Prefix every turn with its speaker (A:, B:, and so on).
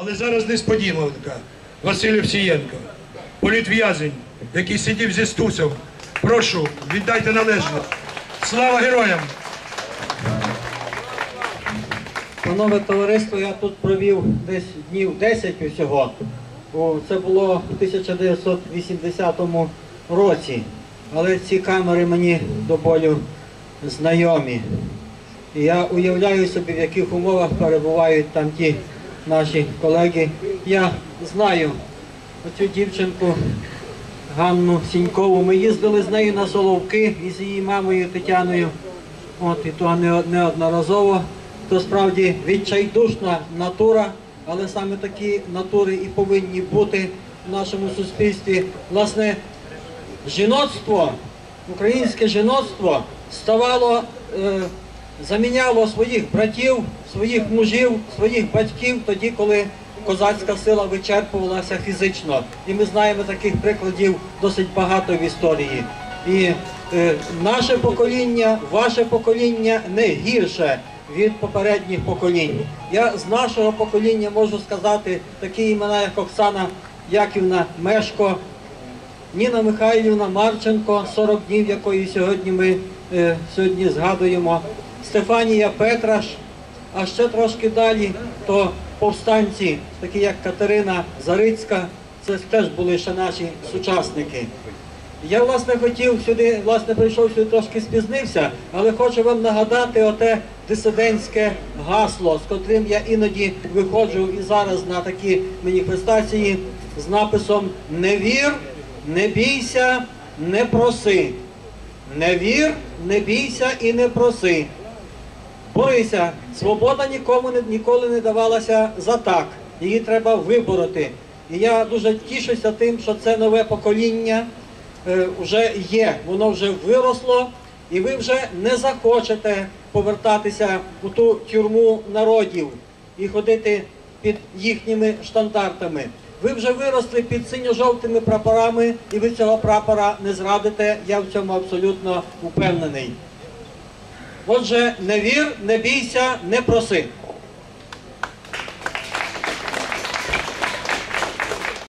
A: Але зараз несподіванка. Василь Овсієнко, політв'язень, який сидів зі стусом. Прошу, віддайте належне. Слава героям!
B: Панове товариство, я тут провів десь днів 10 усього. Це було в 1980 році. Але ці камери мені до болю знайомі. І я уявляю собі, в яких умовах перебувають там ті наші колеги. Я знаю оцю дівчинку Ганну Сінькову. Ми їздили з нею на Соловки із її мамою Тетяною. От і то неодноразово. То справді відчайдушна натура, але саме такі натури і повинні бути в нашому суспільстві. Власне, жіноцтво, українське жіноцтво ставало, е, заміняло своїх братів, своїх мужів, своїх батьків тоді, коли козацька сила вичерпувалася фізично. І ми знаємо таких прикладів досить багато в історії. І е, наше покоління, ваше покоління не гірше від попередніх поколінь. Я з нашого покоління можу сказати такі імена, як Оксана Яківна Мешко, Ніна Михайлівна Марченко, 40 днів, якої сьогодні ми е, сьогодні згадуємо, Стефанія Петраш, а ще трошки далі, то повстанці, такі як Катерина Зарицька, це теж були ще наші сучасники. Я власне хотів сюди, власне, прийшов сюди трошки спізнився, але хочу вам нагадати оте дисидентське гасло, з котрим я іноді виходжу і зараз на такі маніфестації з написом Не вір, не бійся, не проси. Не вір, не бійся і не проси. Борися, свобода нікому ніколи не давалася за так. Її треба вибороти. І я дуже тішуся тим, що це нове покоління е, вже є, воно вже виросло, і ви вже не захочете повертатися у ту тюрму народів і ходити під їхніми штандартами. Ви вже виросли під синьо-жовтими прапорами, і ви цього прапора не зрадите. Я в цьому абсолютно упевнений. Отже, не вір, не бійся, не проси.